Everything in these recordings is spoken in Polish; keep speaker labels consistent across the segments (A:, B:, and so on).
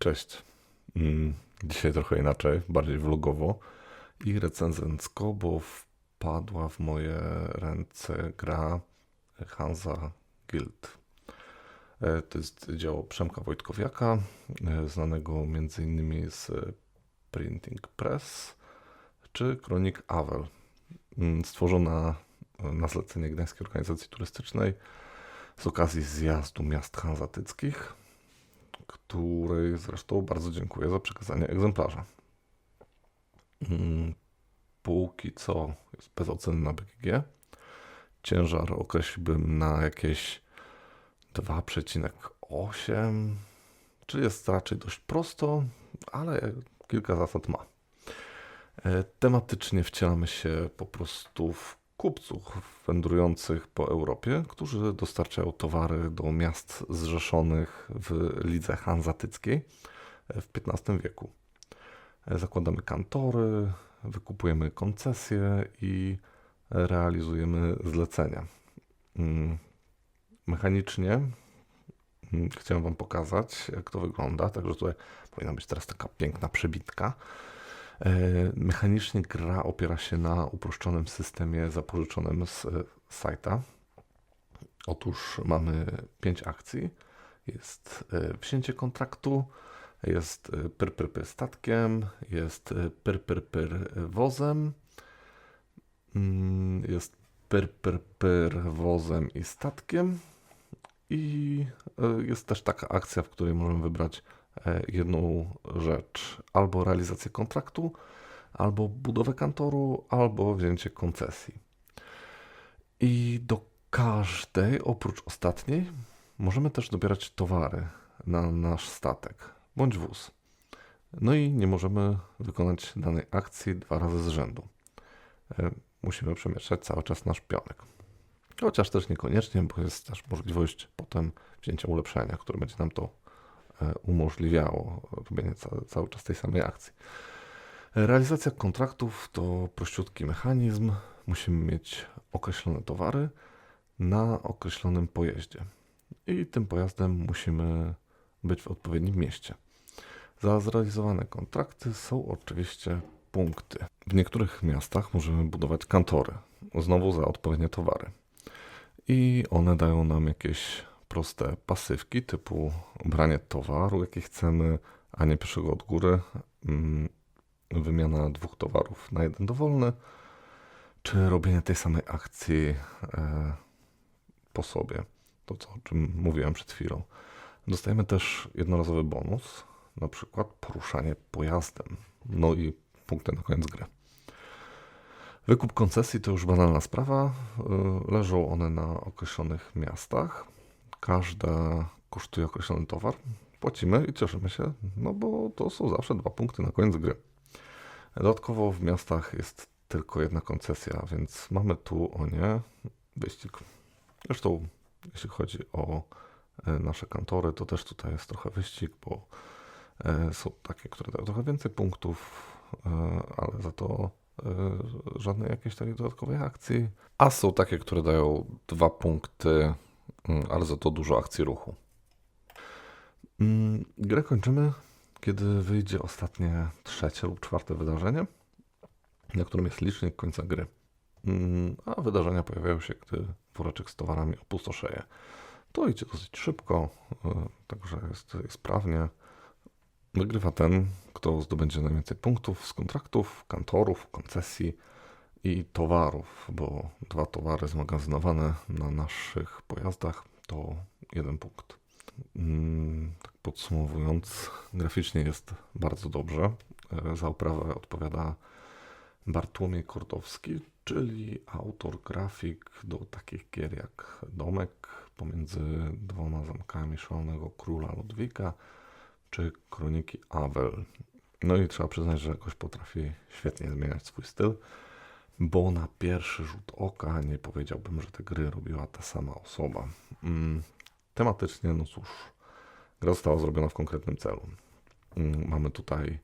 A: Cześć. Mm, Dzisiaj trochę inaczej, bardziej vlogowo i recenzencko, bo wpadła w moje ręce gra Hansa Guild. E, To jest dzieło Przemka Wojtkowiaka, e, znanego m.in. z Printing Press czy Kronik Avel. Mm, Stworzona na zlecenie Gdańskiej Organizacji Turystycznej z okazji zjazdu miast hanzatyckich której zresztą bardzo dziękuję za przekazanie egzemplarza. Mm, Póki co jest bez oceny na BGG. Ciężar określiłbym na jakieś 2,8, czyli jest raczej dość prosto, ale kilka zasad ma. E, Tematycznie wcielamy się po prostu w kupców wędrujących po Europie, którzy dostarczają towary do miast zrzeszonych w lidze hanzatyckiej w XV wieku. Zakładamy kantory, wykupujemy koncesje i realizujemy zlecenia. Mm, Mechanicznie mm, chciałem Wam pokazać, jak to wygląda. Także tutaj powinna być teraz taka piękna przebitka. E, Mechanicznie gra opiera się na uproszczonym systemie zapożyczonym z e, sajta. Otóż mamy pięć akcji. Jest e, wzięcie kontraktu, jest pyr pyr pyr statkiem, jest pyr pyr pyr wozem, mm, jest pyr pyr pyr wozem i statkiem i jest też taka akcja, w której możemy wybrać jedną rzecz. Albo realizację kontraktu, albo budowę kantoru, albo wzięcie koncesji. I do każdej, oprócz ostatniej, możemy też dobierać towary na nasz statek bądź wóz. No i nie możemy wykonać danej akcji dwa razy z rzędu. E, Musimy przemieszczać cały czas nasz pionek. Chociaż też niekoniecznie, bo jest też możliwość potem wzięcia ulepszenia, które będzie nam to e, umożliwiało robienie cały, cały czas tej samej akcji. Realizacja kontraktów to prościutki mechanizm. Musimy mieć określone towary na określonym pojeździe. I tym pojazdem musimy być w odpowiednim mieście. Za zrealizowane kontrakty są oczywiście punkty. W niektórych miastach możemy budować kantory, znowu za odpowiednie towary. I one dają nam jakieś proste pasywki typu branie towaru, jaki chcemy, a nie pierwszego od góry, mm, wymiana dwóch towarów na jeden dowolny, czy robienie tej samej akcji e, po sobie. To, co, o czym mówiłem przed chwilą. Dostajemy też jednorazowy bonus, na przykład poruszanie pojazdem. No i punkty na koniec gry. Wykup koncesji to już banalna sprawa. Y, Leżą one na określonych miastach. Każda kosztuje określony towar. Płacimy i cieszymy się, no bo to są zawsze dwa punkty na koniec gry. Dodatkowo w miastach jest tylko jedna koncesja, więc mamy tu o nie wyścig. Zresztą, jeśli chodzi o e, nasze kantory, to też tutaj jest trochę wyścig, bo e, są takie, które dają trochę więcej punktów, e, ale za to żadnej jakiejś takiej dodatkowej akcji. A są takie, które dają dwa punkty, ale za to dużo akcji ruchu. Mm, Grę kończymy, kiedy wyjdzie ostatnie trzecie lub czwarte wydarzenie, na którym jest licznik końca gry. Mm, A wydarzenia pojawiają się, gdy woreczek z towarami opustoszeje. To idzie dosyć szybko, e, także jest, jest sprawnie. Wygrywa ten, kto zdobędzie najwięcej punktów z kontraktów, kantorów, koncesji i towarów, bo dwa towary zmagazynowane na naszych pojazdach to jeden punkt. Mm, Tak podsumowując, graficznie jest bardzo dobrze. E, Za oprawę odpowiada Bartłomiej Kordowski, czyli autor grafik do takich gier jak Domek pomiędzy dwoma zamkami Szalonego Króla Ludwika czy Kroniki Avel. No i trzeba przyznać, że jakoś potrafi świetnie zmieniać swój styl, bo na pierwszy rzut oka nie powiedziałbym, że te gry robiła ta sama osoba. Mm, Tematycznie, no cóż, gra została zrobiona w konkretnym celu. Mm, Mamy tutaj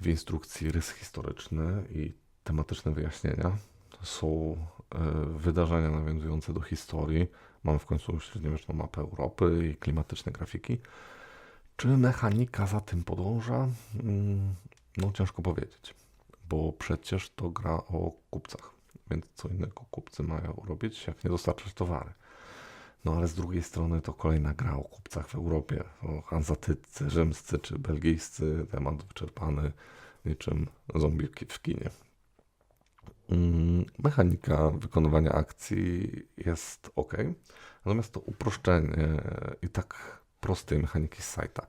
A: w instrukcji rys historyczny i tematyczne wyjaśnienia. Są e, wydarzenia nawiązujące do historii. Mamy w końcu średniowieczną mapę Europy i klimatyczne grafiki. Czy mechanika za tym podąża? Mm, No ciężko powiedzieć, bo przecież to gra o kupcach, więc co innego kupcy mają robić, jak nie dostarczać towary. No ale z drugiej strony to kolejna gra o kupcach w Europie, o hanzatyccy, rzymscy czy belgijscy, temat wyczerpany niczym zombie w kinie. Mm, Mechanika wykonywania akcji jest ok, natomiast to uproszczenie i tak prostej mechaniki z sajta.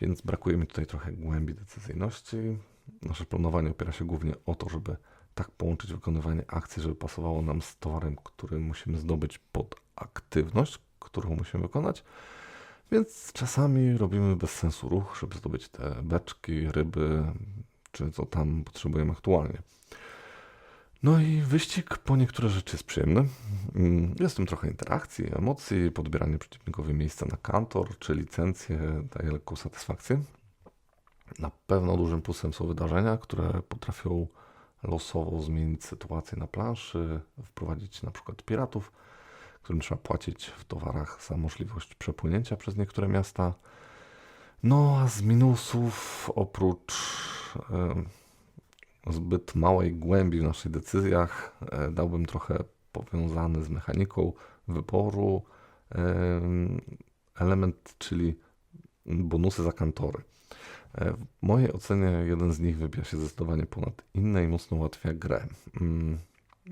A: Więc brakuje mi tutaj trochę głębi decyzyjności. Nasze planowanie opiera się głównie o to, żeby tak połączyć wykonywanie akcji, żeby pasowało nam z towarem, który musimy zdobyć pod aktywność, którą musimy wykonać. Więc czasami robimy bez sensu ruch, żeby zdobyć te beczki, ryby, czy co tam potrzebujemy aktualnie. No i wyścig po niektóre rzeczy jest przyjemny. Mm, Jest w tym trochę interakcji, emocji, podbieranie przeciwnikowi miejsca na kantor czy licencję daje lekką satysfakcję. Na pewno dużym plusem są wydarzenia, które potrafią losowo zmienić sytuację na planszy, wprowadzić na przykład piratów, którym trzeba płacić w towarach za możliwość przepłynięcia przez niektóre miasta. No a z minusów oprócz zbyt małej głębi w naszych decyzjach e, dałbym trochę powiązany z mechaniką wyboru em, element, czyli bonusy za kantory. E, W mojej ocenie jeden z nich wybija się zdecydowanie ponad inne i mocno ułatwia grę. Mm,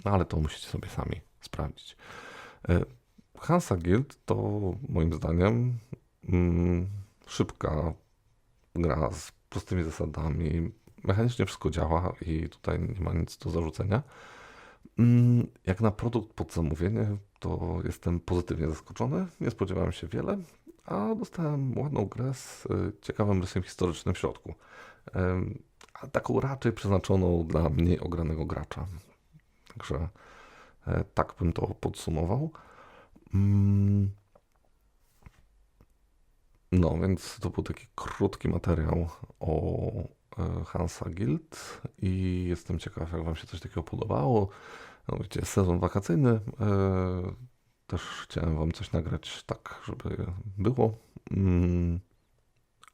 A: No ale to musicie sobie sami sprawdzić. E, Hansa Guild to moim zdaniem mm, szybka gra z prostymi zasadami. Mechanicznie wszystko działa i tutaj nie ma nic do zarzucenia. Mm, Jak na produkt pod zamówienie, to jestem pozytywnie zaskoczony. Nie spodziewałem się wiele, a dostałem ładną grę z y, ciekawym rysem historycznym w środku. A taką raczej przeznaczoną dla mniej ogranego gracza. Także e, tak bym to podsumował. Mm. No, więc to był taki krótki materiał o e, Hansa Guild i jestem ciekaw, jak Wam się coś takiego podobało. No, wiecie, sezon wakacyjny. Też chciałem Wam coś nagrać tak, żeby było. Mm,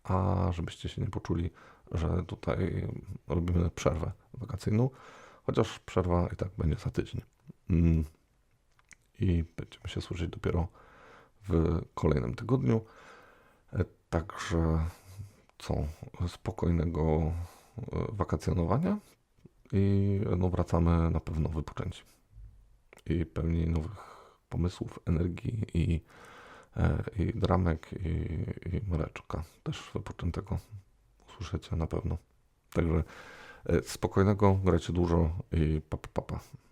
A: A żebyście się nie poczuli, że tutaj robimy przerwę wakacyjną, chociaż przerwa i tak będzie za tydzień. Mm, I będziemy się słyszeć dopiero w kolejnym tygodniu. E, Także co? Spokojnego e, wakacjonowania i no, wracamy na pewno wypoczęci i pełni nowych pomysłów, energii i, e, i dramek i, i Mareczka też wypoczętego usłyszycie na pewno. Także e, spokojnego, grajcie dużo i papa papa. Pa.